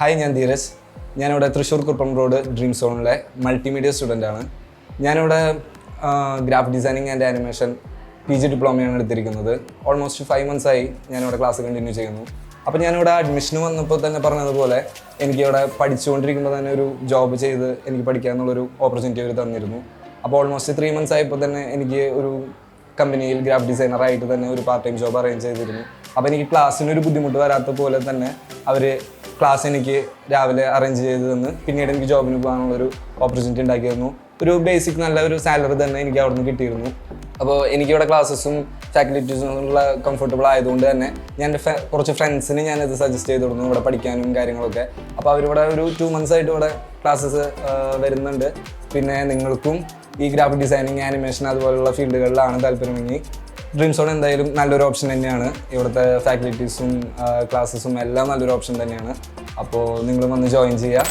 Hi ഞാൻ ധീരജ്. ഞാനിവിടെ Thrissur Kuruppam road dream സോണിലെ മൾട്ടിമീഡിയ സ്റ്റുഡന്റ് ആണ്. ഞാനിവിടെ graphic designing and animation P G ഡിപ്ലോമയാണ് എടുത്തിരിക്കുന്നത്. ഓൾമോസ്റ്റ് ഫൈവ് മന്ത്സ് ആയി ഞാനിവിടെ ക്ലാസ് കണ്ടിന്യൂ ചെയ്യുന്നു. അപ്പോൾ ഞാനിവിടെ അഡ്മിഷന് വന്നപ്പോൾ തന്നെ പറഞ്ഞതുപോലെ എനിക്കിവിടെ പഠിച്ചുകൊണ്ടിരിക്കുമ്പോൾ തന്നെ ഒരു ജോബ് ചെയ്ത് എനിക്ക് പഠിക്കാമെന്നുള്ളൊരു ഓപ്പർച്യൂണിറ്റി അവർ തന്നിരുന്നു. അപ്പോൾ ഓൾമോസ്റ്റ് ത്രീ മന്ത്സ് ആയപ്പോൾ തന്നെ എനിക്ക് ഒരു കമ്പനിയിൽ ഗ്രാഫ് ഡിസൈനറായിട്ട് തന്നെ ഒരു പാർട്ട് ടൈം ജോബ് അറേഞ്ച് ചെയ്തിരുന്നു. അപ്പോൾ എനിക്ക് ക്ലാസ്സിന് ഒരു ബുദ്ധിമുട്ട് വരാത്ത പോലെ തന്നെ അവർ ക്ലാസ് എനിക്ക് രാവിലെ അറേഞ്ച് ചെയ്ത് തന്ന്. പിന്നീട് എനിക്ക് ജോബിന് പോകാനുള്ളൊരു ഓപ്പർച്യൂണിറ്റി ഉണ്ടാക്കി തന്നു ഒരു ബേസിക് നല്ല ഒരു സാലറി തന്നെ എനിക്ക് അവിടെ നിന്ന് കിട്ടിയിരുന്നു. അപ്പോൾ എനിക്കിവിടെ ക്ലാസ്സസും ഫാക്കൽറ്റീസും ഉള്ള കംഫർട്ടബിൾ ആയതുകൊണ്ട് തന്നെ ഞാൻ കുറച്ച് ഫ്രണ്ട്സിന് ഞാൻ ഇത് സജസ്റ്റ് ചെയ്ത് കൊടുക്കുന്നു ഇവിടെ പഠിക്കാനും കാര്യങ്ങളൊക്കെ. അപ്പോൾ അവരിവിടെ ഒരു ടു മന്ത്സ് ആയിട്ട് ഇവിടെ ക്ലാസ്സസ് വരുന്നുണ്ട്. പിന്നെ നിങ്ങൾക്കും ഈ ഗ്രാഫിക് ഡിസൈനിങ് ആനിമേഷൻ അതുപോലുള്ള ഫീൽഡുകളിലാണ് താല്പര്യമെങ്കിൽ ഡ്രീം സോൺ എന്തായാലും നല്ലൊരു ഓപ്ഷൻ തന്നെയാണ്. ഇവിടുത്തെ ഫാക്കൽറ്റീസും ക്ലാസ്സസും എല്ലാം നല്ലൊരു ഓപ്ഷൻ തന്നെയാണ്. അപ്പോൾ നിങ്ങൾ വന്ന് ജോയിൻ ചെയ്യുക.